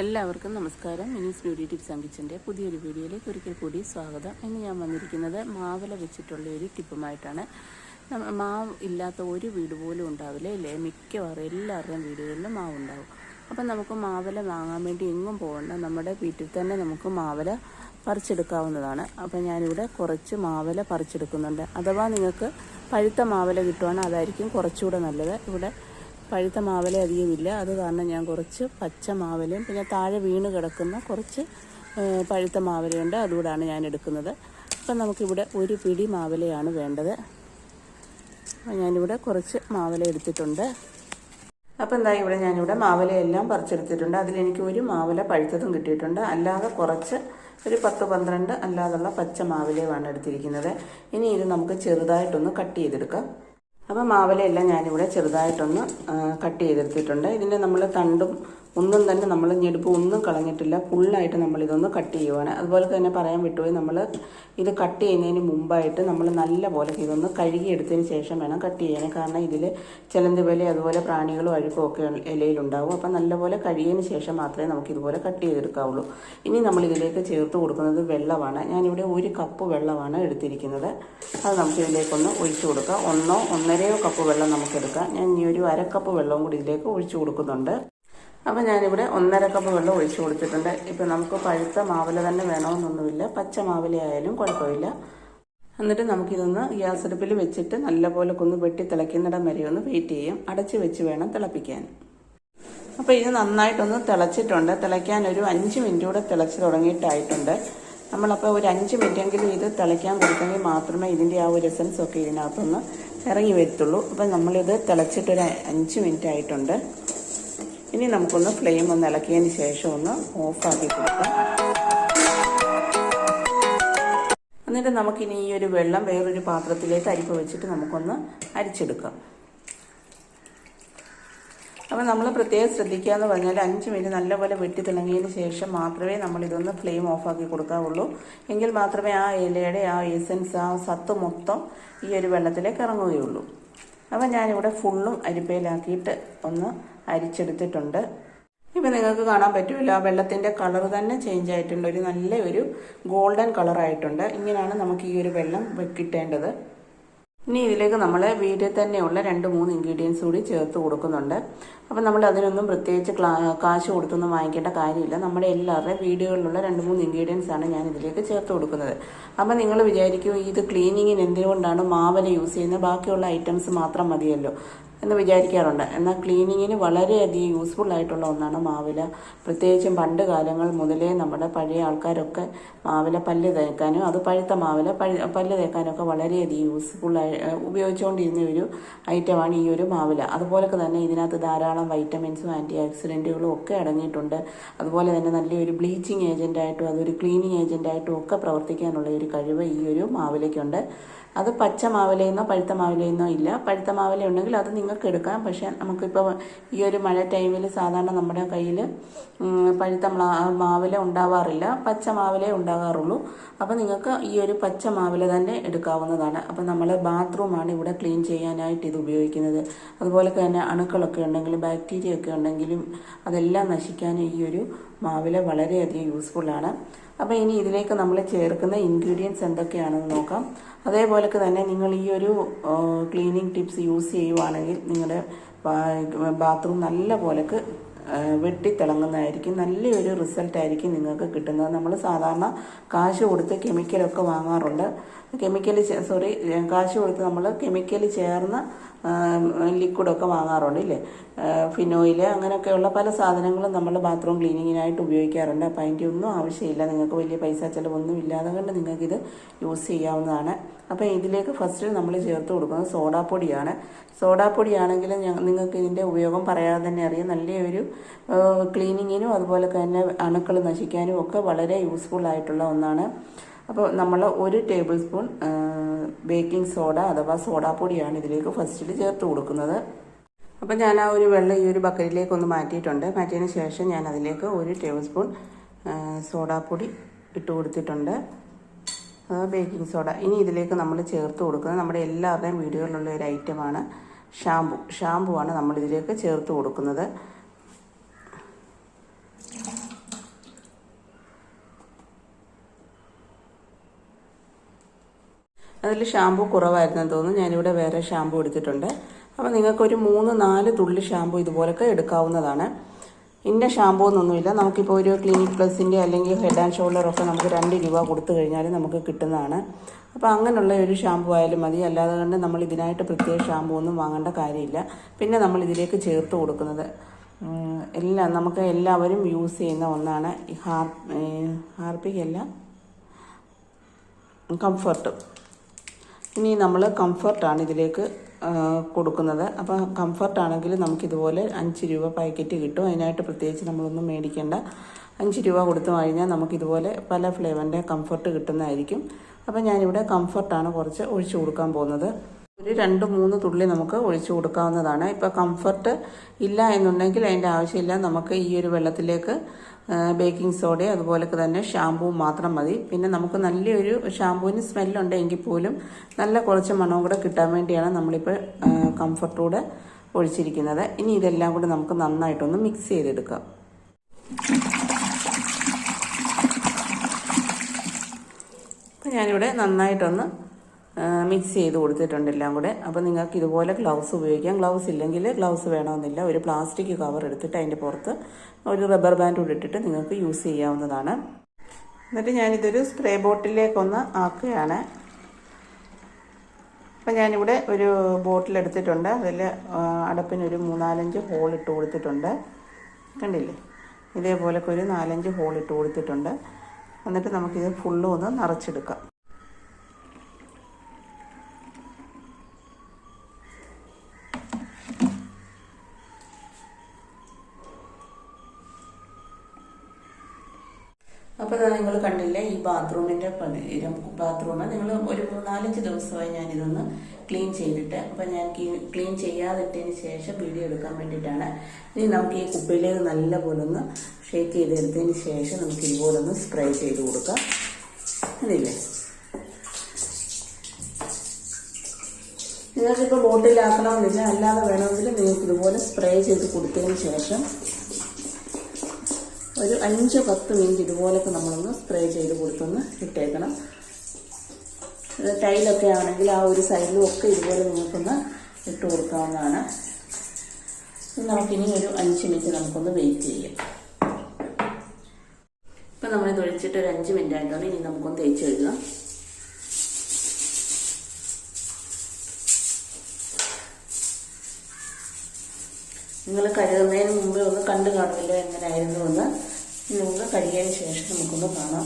എല്ലാവർക്കും നമസ്കാരം. Mini's beauty tips and കിച്ചന്റെ പുതിയൊരു വീഡിയോയിലേക്ക് ഒരിക്കൽ കൂടി സ്വാഗതം. ഇന്ന് ഞാൻ വന്നിരിക്കുന്നത് മാവില വെച്ചിട്ടുള്ള ഒരു ടിപ്പുമായിട്ടാണ്. മാവ് ഇല്ലാത്ത ഒരു വീട് പോലും ഉണ്ടാവില്ല ഇല്ലേ? മിക്കവാറും എല്ലാവരുടെയും വീടുകളിലും മാവ് ഉണ്ടാവും അപ്പം നമുക്ക് മാവില വാങ്ങാൻ വേണ്ടി എങ്ങും പോകണ്ട. നമ്മുടെ വീട്ടിൽ തന്നെ നമുക്ക് മാവില പറിച്ചെടുക്കാവുന്നതാണ്. അപ്പം ഞാനിവിടെ കുറച്ച് മാവില പറിച്ചെടുക്കുന്നുണ്ട്. അഥവാ നിങ്ങൾക്ക് പഴുത്ത മാവില കിട്ടുവാണെങ്കിൽ അതായിരിക്കും കുറച്ചുകൂടെ നല്ലത്. ഇവിടെ പഴുത്ത മാവല അധികമില്ല അത് കാരണം ഞാൻ കുറച്ച് പച്ച മാവലയും പിന്നെ താഴെ വീണ് കിടക്കുന്ന കുറച്ച് പഴുത്ത മാവലയുണ്ട്. അതുകൂടാണ് ഞാൻ എടുക്കുന്നത്. അപ്പം നമുക്കിവിടെ ഒരു പിടി മാവലയാണ് വേണ്ടത്. ഞാനിവിടെ കുറച്ച് മാവല എടുത്തിട്ടുണ്ട്. അപ്പം എന്താ ഇവിടെ ഞാനിവിടെ മാവലയെല്ലാം പറിച്ചെടുത്തിട്ടുണ്ട്. അതിലെനിക്ക് ഒരു മാവല പഴുത്തതും കിട്ടിയിട്ടുണ്ട്. അല്ലാതെ കുറച്ച് ഒരു പത്ത് പന്ത്രണ്ട് അല്ലാതുള്ള പച്ച മാവലയുമാണ് എടുത്തിരിക്കുന്നത്. ഇനി ഇത് നമുക്ക് ചെറുതായിട്ടൊന്ന് കട്ട് ചെയ്തെടുക്കാം. അപ്പം മാവലയെല്ലാം ഞാനിവിടെ ചെറുതായിട്ടൊന്ന് കട്ട് ചെയ്തെടുത്തിട്ടുണ്ട്. ഇതിന്റെ നമ്മൾ തണ്ടും ഒന്നും തന്നെ നമ്മൾ ഞെടുപ്പ് ഒന്നും കളഞ്ഞിട്ടില്ല. ഫുള്ളായിട്ട് നമ്മൾ ഇതൊന്ന് കട്ട് ചെയ്യുവാണ്. അതുപോലെ തന്നെ പറയാൻ വിട്ടുപോയി നമ്മൾ ഇത് കട്ട് ചെയ്യുന്നതിന് മുമ്പായിട്ട് നമ്മൾ നല്ല പോലെ ഇതൊന്ന് കഴുകിയെടുത്തതിന് ശേഷം വേണം കട്ട് ചെയ്യാൻ കാരണം ഇതിൽ ചിലന്തി വില അതുപോലെ പ്രാണികളും അഴുക്കും ഒക്കെ ഇലയിലുണ്ടാവും. അപ്പം നല്ലപോലെ കഴുകിയതിന് ശേഷം മാത്രമേ നമുക്ക് ഇതുപോലെ കട്ട് ചെയ്തെടുക്കാവുള്ളൂ. ഇനി നമ്മൾ ഇതിലേക്ക് ചേർത്ത് കൊടുക്കുന്നത് വെള്ളമാണ്. ഞാനിവിടെ ഒരു കപ്പ് വെള്ളമാണ് എടുത്തിരിക്കുന്നത്. അത് നമുക്ക് ഇതിലേക്കൊന്ന് ഒഴിച്ചു കൊടുക്കാം. ഒന്നോ ഒന്നരയോ കപ്പ് വെള്ളം നമുക്ക് എടുക്കാം. ഞാൻ ഇനി ഒരു അരക്കപ്പ് കപ്പ് വെള്ളവും കൂടി ഇതിലേക്ക് ഒഴിച്ചു കൊടുക്കുന്നുണ്ട്. അപ്പം ഞാനിവിടെ ഒന്നര കപ്പ് വെള്ളം ഒഴിച്ചു കൊടുത്തിട്ടുണ്ട്. ഇപ്പോൾ നമുക്ക് പഴുത്ത മാവില തന്നെ വേണമെന്നൊന്നുമില്ല. പച്ച മാവില ആയാലും കുഴപ്പമില്ല. എന്നിട്ട് നമുക്കിതൊന്ന് ഗ്യാസ് അടുപ്പിൽ വെച്ചിട്ട് നല്ലപോലെ കൊന്ന് വെട്ടി തിളയ്ക്കുന്നിടം വരെ ഒന്ന് വെയിറ്റ് ചെയ്യും. അടച്ച് വെച്ച് വേണം തിളപ്പിക്കാൻ. അപ്പോൾ ഇത് നന്നായിട്ടൊന്ന് തിളച്ചിട്ടുണ്ട്. തിളയ്ക്കാൻ ഒരു അഞ്ച് മിനിറ്റ് കൂടെ തിളച്ച് തുടങ്ങിയിട്ടായിട്ടുണ്ട്. നമ്മളപ്പോൾ ഒരു അഞ്ച് മിനിറ്റെങ്കിലും ഇത് തിളയ്ക്കാൻ കൊടുത്തെങ്കിൽ മാത്രമേ ഇതിന്റെ ആ ഒരു എസൻസ് ഒക്കെ ഇതിനകത്തൊന്ന് ഇറങ്ങി വരത്തുള്ളൂ. അപ്പം നമ്മളിത് തിളച്ചിട്ടൊരു അഞ്ച് മിനിറ്റ് ആയിട്ടുണ്ട്. ഇനി നമുക്കൊന്ന് ഫ്ലെയിം ഒന്ന് ഇളക്കിയതിന് ശേഷം ഒന്ന് ഓഫാക്കി കൊടുക്കാം. എന്നിട്ട് നമുക്കിനി ഈ ഒരു വെള്ളം വേറൊരു പാത്രത്തിലേക്ക് അരിപ്പ് വെച്ചിട്ട് നമുക്കൊന്ന് അരിച്ചെടുക്കാം. അപ്പോൾ നമ്മൾ പ്രത്യേകം ശ്രദ്ധിക്കുക എന്ന് പറഞ്ഞാൽ അഞ്ച് മിനിറ്റ് നല്ലപോലെ വെട്ടി തിളങ്ങിയതിന് ശേഷം മാത്രമേ നമ്മൾ ഇതൊന്ന് ഫ്ലെയിം ഓഫാക്കി കൊടുക്കാവുള്ളൂ. എങ്കിൽ മാത്രമേ ആ ഇലയുടെ ആ എസൻസ് ആ സത്ത് മൊത്തം ഈ ഒരു വെള്ളത്തിലേക്ക് ഇറങ്ങുകയുള്ളൂ. അപ്പം ഞാനിവിടെ ഫുള്ളും അരിപ്പയിലാക്കിയിട്ട് ഒന്ന് അരിച്ചെടുത്തിട്ടുണ്ട്. ഇപ്പം നിങ്ങൾക്ക് കാണാൻ പറ്റുമല്ലോ ആ വെള്ളത്തിന്റെ കളർ തന്നെ ചേഞ്ച് ആയിട്ടുണ്ട്. ഒരു നല്ല ഒരു ഗോൾഡൻ കളറായിട്ടുണ്ട് ഇങ്ങനെയാണ് നമുക്ക് ഈ ഒരു വെള്ളം കിട്ടേണ്ടത്. ഇനി ഇതിലേക്ക് നമ്മൾ വീട്ടിൽ തന്നെയുള്ള രണ്ട് മൂന്ന് ഇൻഗ്രീഡിയൻസ് കൂടി ചേർത്ത് കൊടുക്കുന്നുണ്ട്. അപ്പം നമ്മൾ അതിനൊന്നും പ്രത്യേകിച്ച് കാശ് കൊടുത്തൊന്നും വാങ്ങിക്കേണ്ട കാര്യമില്ല. നമ്മുടെ എല്ലാവരുടെയും വീടുകളിലുള്ള രണ്ട് മൂന്ന് ഇൻഗ്രീഡിയൻസ് ആണ് ഞാൻ ഇതിലേക്ക് ചേർത്ത് കൊടുക്കുന്നത്. അപ്പം നിങ്ങൾ വിചാരിക്കും ഇത് ക്ലീനിങ്ങിന് എന്തുകൊണ്ടാണ് മാവല യൂസ് ചെയ്യുന്നത്? ബാക്കിയുള്ള ഐറ്റംസ് മാത്രം മതിയല്ലോ. എന്ന് വിചാരിക്കാറുണ്ട്. എന്നാൽ ക്ലീനിങ്ങിന് വളരെയധികം യൂസ്ഫുൾ ആയിട്ടുള്ള ഒന്നാണ് മാവില. പ്രത്യേകിച്ചും പണ്ട് കാലങ്ങൾ മുതലേ നമ്മുടെ പഴയ ആൾക്കാരൊക്കെ മാവില പല്ല് തേക്കാനും അത് പഴുത്ത മാവില പല്ല് തേക്കാനൊക്കെ വളരെയധികം യൂസ്ഫുള്ളായി ഉപയോഗിച്ചുകൊണ്ടിരുന്ന ഒരു ഐറ്റമാണ് ഈ ഒരു മാവില. അതുപോലൊക്കെ തന്നെ ഇതിനകത്ത് ധാരാളം വൈറ്റമിൻസും ആന്റി ഓക്സിഡന്റുകളും ഒക്കെ അടങ്ങിയിട്ടുണ്ട്. അതുപോലെ തന്നെ നല്ലൊരു ബ്ലീച്ചിങ് ഏജന്റായിട്ടും അതൊരു ക്ലീനിങ് ഏജന്റായിട്ടും ഒക്കെ പ്രവർത്തിക്കാനുള്ള ഒരു കഴിവ് ഈ ഒരു മാവിലയ്ക്കുണ്ട്. അത് പച്ച മാവിലയെന്നോ പഴുത്ത മാവിലയെന്നോ ഇല്ല. പഴുത്ത മാവില ഉണ്ടെങ്കിൽ അത് നിങ്ങൾക്ക് എടുക്കാം. പക്ഷേ നമുക്കിപ്പോൾ ഈ ഒരു മഴ ടൈമിൽ സാധാരണ നമ്മുടെ കയ്യിൽ പഴുത്ത മാവില ഉണ്ടാവാറില്ല. പച്ച മാവിലേ ഉണ്ടാകാറുള്ളൂ. അപ്പോൾ നിങ്ങൾക്ക് ഈ ഒരു പച്ച മാവില തന്നെ എടുക്കാവുന്നതാണ്. അപ്പോൾ നമ്മൾ ബാത്റൂമാണ് ഇവിടെ ക്ലീൻ ചെയ്യാനായിട്ട് ഇത് ഉപയോഗിക്കുന്നത്. അതുപോലെ തന്നെ അണുക്കളൊക്കെ ഉണ്ടെങ്കിലും ബാക്ടീരിയ ഒക്കെ ഉണ്ടെങ്കിലും അതെല്ലാം നശിക്കാൻ ഈ ഒരു മാവില വളരെയധികം യൂസ്ഫുള്ളാണ്. അപ്പോൾ ഇനി ഇതിലേക്ക് നമ്മൾ ചേർക്കുന്ന ഇൻഗ്രീഡിയൻസ് എന്തൊക്കെയാണെന്ന് നോക്കാം. അതേപോലൊക്കെ തന്നെ നിങ്ങൾ ഈ ഒരു ക്ലീനിങ് ടിപ്സ് യൂസ് ചെയ്യുവാണെങ്കിൽ നിങ്ങളുടെ ബാത്റൂം നല്ല പോലക്ക് വെട്ടിത്തിളങ്ങുന്നതായിരിക്കും. നല്ലൊരു റിസൾട്ടായിരിക്കും നിങ്ങൾക്ക് കിട്ടുന്നത്. നമ്മൾ സാധാരണ കാശ് കൊടുത്ത് കെമിക്കലൊക്കെ വാങ്ങാറുണ്ട്. കെമിക്കൽ സോറി കാശ് കൊടുത്ത് നമ്മൾ കെമിക്കലി ചേർന്ന ലിക്വിഡൊക്കെ വാങ്ങാറുണ്ട് ഇല്ലേ? ഫിനോയിൽ അങ്ങനെയൊക്കെയുള്ള പല സാധനങ്ങളും നമ്മൾ ബാത്റൂം ക്ലീനിങ്ങിനായിട്ട് ഉപയോഗിക്കാറുണ്ട്. അപ്പോൾ അതിന്റെ ഒന്നും ആവശ്യമില്ല. നിങ്ങൾക്ക് വലിയ പൈസ ചിലവൊന്നും ഇല്ലാതെ കൊണ്ട് നിങ്ങൾക്കിത് യൂസ് ചെയ്യാവുന്നതാണ്. അപ്പോൾ ഇതിലേക്ക് ഫസ്റ്റ് നമ്മൾ ചേർത്ത് കൊടുക്കുന്നത് സോഡാപ്പൊടിയാണ്. സോഡാപ്പൊടിയാണെങ്കിൽ നിങ്ങൾക്ക് ഇതിന്റെ ഉപയോഗം പറയാതെ തന്നെ അറിയാം. നല്ലൊരു ക്ലീനിങ്ങിനും അതുപോലെ തന്നെ അണുക്കൾ നശിക്കാനും ഒക്കെ വളരെ യൂസ്ഫുൾ ആയിട്ടുള്ള ഒന്നാണ്. അപ്പോൾ നമ്മൾ ഒരു ടേബിൾ സ്പൂൺ ബേക്കിംഗ് സോഡ അഥവാ സോഡാപ്പൊടിയാണ് ഇതിലേക്ക് ഫസ്റ്റിൽ ചേർത്ത് കൊടുക്കുന്നത്. അപ്പോൾ ഞാൻ ആ ഒരു വെള്ളം ഈ ഒരു ബക്കറ്റിലേക്ക് ഒന്ന് മാറ്റിയിട്ടുണ്ട്. മാറ്റിയതിന് ശേഷം ഞാൻ അതിലേക്ക് ഒരു ടേബിൾ സ്പൂൺ സോഡാപ്പൊടി ഇട്ട് കൊടുത്തിട്ടുണ്ട്. ബേക്കിംഗ് സോഡ ഇനി ഇതിലേക്ക് നമ്മൾ ചേർത്ത് കൊടുക്കുന്നത് നമ്മുടെ എല്ലാവരുടെയും വീടുകളിലുള്ള ഒരു ഐറ്റമാണ് ഷാമ്പു ഷാമ്പു ആണ് നമ്മൾ ഇതിലേക്ക് ചേർത്ത് കൊടുക്കുന്നത്. അതിൽ ഷാമ്പു കുറവായിരുന്നു തോന്നുന്നു. ഞാനിവിടെ വേറെ ഷാമ്പു എടുത്തിട്ടുണ്ട്. അപ്പോൾ നിങ്ങൾക്കൊരു മൂന്ന് നാല് തുള്ളി ഷാമ്പു ഇതുപോലൊക്കെ എടുക്കാവുന്നതാണ്. ഇന്ന ഷാമ്പൂ എന്നൊന്നുമില്ല. നമുക്കിപ്പോൾ ഒരു ക്ലിനിക് പ്ലസിന്റെ അല്ലെങ്കിൽ ഹെഡ് ആൻഡ് ഷോൾഡറൊക്കെ നമുക്ക് രണ്ട് രൂപ കൊടുത്തു കഴിഞ്ഞാൽ നമുക്ക് കിട്ടുന്നതാണ്. അപ്പോൾ അങ്ങനെയുള്ള ഒരു ഷാമ്പു ആയാലും മതി. അല്ലാതെ കണ്ട് നമ്മൾ ഇതിനായിട്ട് പ്രത്യേക ഷാമ്പൂ ഒന്നും വാങ്ങേണ്ട കാര്യമില്ല. പിന്നെ നമ്മൾ ഇതിലേക്ക് ചേർത്ത് കൊടുക്കുന്നത്. എല്ലാം നമുക്ക് എല്ലാവരും യൂസ് ചെയ്യുന്ന ഒന്നാണ് ഹാർ ഹാർപ്പിക് കംഫർട്ട്. ഇനി നമ്മൾ കംഫർട്ടാണ് ഇതിലേക്ക് കൊടുക്കുന്നത്. അപ്പോൾ കംഫർട്ടാണെങ്കിൽ നമുക്കിതുപോലെ അഞ്ച് രൂപ പാക്കറ്റ് കിട്ടും. അതിനായിട്ട് പ്രത്യേകിച്ച് നമ്മളൊന്നും മേടിക്കേണ്ട. അഞ്ച് രൂപ കൊടുത്തു കഴിഞ്ഞാൽ നമുക്കിതുപോലെ പല ഫ്ലേവറിന്റെ കംഫർട്ട് കിട്ടുന്നതായിരിക്കും. അപ്പോൾ ഞാനിവിടെ കംഫർട്ടാണ് കുറച്ച് ഒഴിച്ചു കൊടുക്കാൻ പോകുന്നത്. ഒരു രണ്ട് മൂന്ന് തുള്ളി നമുക്ക് ഒഴിച്ചു കൊടുക്കാവുന്നതാണ്. ഇപ്പോൾ കംഫർട്ട് ഇല്ല എന്നുണ്ടെങ്കിൽ അതിന്റെ ആവശ്യമില്ല. നമുക്ക് ഈ ഒരു വെള്ളത്തിലേക്ക് ബേക്കിംഗ് സോഡയും അതുപോലൊക്കെ തന്നെ ഷാമ്പൂ മാത്രം മതി. പിന്നെ നമുക്ക് നല്ലൊരു ഷാമ്പൂവിന് സ്മെല്ലുണ്ടെങ്കിൽ പോലും നല്ല കുറച്ച് മണവും കൂടെ കിട്ടാൻ വേണ്ടിയാണ് നമ്മളിപ്പോൾ കംഫർട്ടോടെ ഒഴിച്ചിരിക്കുന്നത്. ഇനി ഇതെല്ലാം കൂടി നമുക്ക് നന്നായിട്ടൊന്ന് മിക്സ് ചെയ്തെടുക്കാം. അപ്പോൾ ഞാനിവിടെ നന്നായിട്ടൊന്ന് മിക്സ് ചെയ്ത് കൊടുത്തിട്ടുണ്ട് എല്ലാം കൂടെ. അപ്പോൾ നിങ്ങൾക്ക് ഇതുപോലെ ഗ്ലൗസ് ഉപയോഗിക്കാം. ഗ്ലൗസ് ഇല്ലെങ്കിൽ ഗ്ലൗസ് വേണമെന്നില്ല. ഒരു പ്ലാസ്റ്റിക് കവർ എടുത്തിട്ട് അതിന്റെ പുറത്ത് ഒരു റബ്ബർ ബാൻഡ് കൂടി ഇട്ടിട്ട് നിങ്ങൾക്ക് യൂസ് ചെയ്യാവുന്നതാണ്. എന്നിട്ട് ഞാനിതൊരു സ്പ്രേ ബോട്ടിലേക്കൊന്ന് ആക്കുകയാണ്. അപ്പം ഞാനിവിടെ ഒരു ബോട്ടിൽ എടുത്തിട്ടുണ്ട്. അതിൽ അടപ്പിനൊരു മൂന്നാലഞ്ച് ഹോൾ ഇട്ട് കൊടുത്തിട്ടുണ്ട്. കണ്ടില്ലേ? ഇതേപോലൊക്കെ ഒരു നാലഞ്ച് ഹോൾ ഇട്ട് കൊടുത്തിട്ടുണ്ട്. എന്നിട്ട് നമുക്കിത് ഫുള്ളും ഒന്ന് നിറച്ചെടുക്കാം. അപ്പോൾ നിങ്ങൾ കണ്ടില്ലേ ഈ ബാത്റൂമിന്റെ ബാത്റൂം നിങ്ങൾ ഒരു മൂന്നാലഞ്ച് ദിവസമായി ഞാനിതൊന്ന് ക്ലീൻ ചെയ്തിട്ട് അപ്പോൾ ഞാൻ ക്ലീൻ ചെയ്യാതിട്ടതിന് ശേഷം വീഡിയോ എടുക്കാൻ വേണ്ടിയിട്ടാണ്. ഇനി നമുക്ക് ഈ കുപ്പിയിലേക്ക് നല്ലപോലെ ഒന്ന് ഷേക്ക് ചെയ്തെടുത്തതിന് ശേഷം നമുക്ക് ഇതുപോലെ ഒന്ന് സ്പ്രേ ചെയ്ത് കൊടുക്കാം. അതില്ലേ നിങ്ങൾക്കിപ്പോൾ ബോട്ടിലാക്കണമെന്നില്ല അല്ലാതെ വേണമെങ്കിൽ നിങ്ങൾക്ക് ഇതുപോലെ സ്പ്രേ ചെയ്ത് കൊടുത്തതിന് ശേഷം ഒരു അഞ്ച് പത്ത് മിനിറ്റ് ഇതുപോലൊക്കെ നമ്മളൊന്ന് സ്പ്രേ ചെയ്ത് കൊടുത്തൊന്ന് ഇട്ടേക്കണം. ടൈലൊക്കെ ആണെങ്കിൽ ആ ഒരു സൈഡിലും ഒക്കെ ഇതുപോലെ നിങ്ങൾക്കൊന്ന് ഇട്ട് കൊടുക്കാവുന്നതാണ്. നമുക്കിനി ഒരു അഞ്ച് മിനിറ്റ് നമുക്കൊന്ന് വെയിറ്റ് ചെയ്യാം. ഇപ്പം നമ്മൾ ഒഴിച്ചിട്ട് ഒരു അഞ്ച് മിനിറ്റ് ആയിട്ടാണ് ഇനി നമുക്കൊന്ന് തേച്ച് കഴുകാം. നിങ്ങൾ കഴുകുന്നതിന് മുമ്പേ ഒന്ന് കണ്ടു കാണില്ല എങ്ങനെയായിരുന്നു എന്ന് നമുക്ക് കഴുകിയതിന് ശേഷം നമുക്കൊന്ന് കാണാം.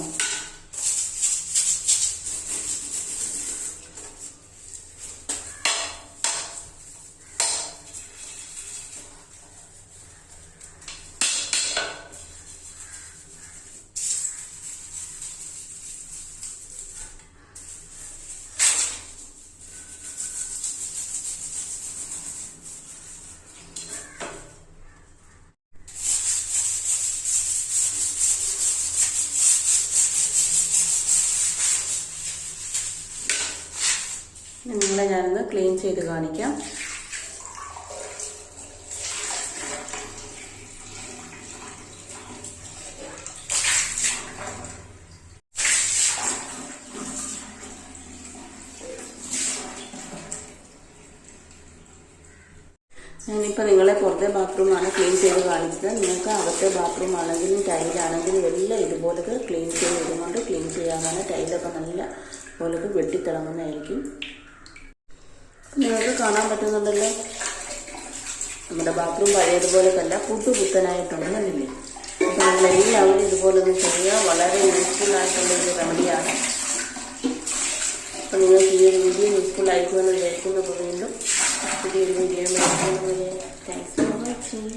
നിങ്ങളെ ഞാനൊന്ന് ക്ലീൻ ചെയ്ത് കാണിക്കാം. ഞാനിപ്പോൾ നിങ്ങളെ പുറത്തെ ബാത്റൂമാണ് ക്ലീൻ ചെയ്ത് കാണിച്ചത്. നിങ്ങൾക്ക് അകത്തെ ബാത്റൂം ആണെങ്കിലും ടൈലാണെങ്കിലും എല്ലാം ഇതുപോലൊക്കെ ക്ലീൻ ചെയ്ത് ഇതുകൊണ്ട് ക്ലീൻ ചെയ്യാൻ ടൈലൊക്കെ നല്ല പോലൊക്കെ വെട്ടിത്തിളങ്ങുന്നതായിരിക്കും. നിങ്ങൾക്ക് കാണാൻ പറ്റുന്നുണ്ടല്ലോ. നമ്മുടെ ബാത്റൂം പഴയതുപോലെ പഴയതുപോലെയല്ല പുട്ടുപുത്തനായിട്ടുണ്ടെന്നില്ലേ അപ്പോൾ നിങ്ങൾ എല്ലാവരും ഇതുപോലെ ഒന്ന് ചെയ്യുക വളരെ യൂസ്ഫുൾ ആയിട്ടുള്ള ഒരു റെമഡിയാണ് അപ്പോൾ നിങ്ങൾക്ക് ഈ ഒരു വീഡിയോ യൂസ്ഫുൾ ആയിരിക്കുമെന്ന് വിചാരിക്കുന്നു. അപ്പോൾ വീണ്ടും പുതിയൊരു വീഡിയോ താങ്ക്സ് ഫോർ വാച്ചിങ്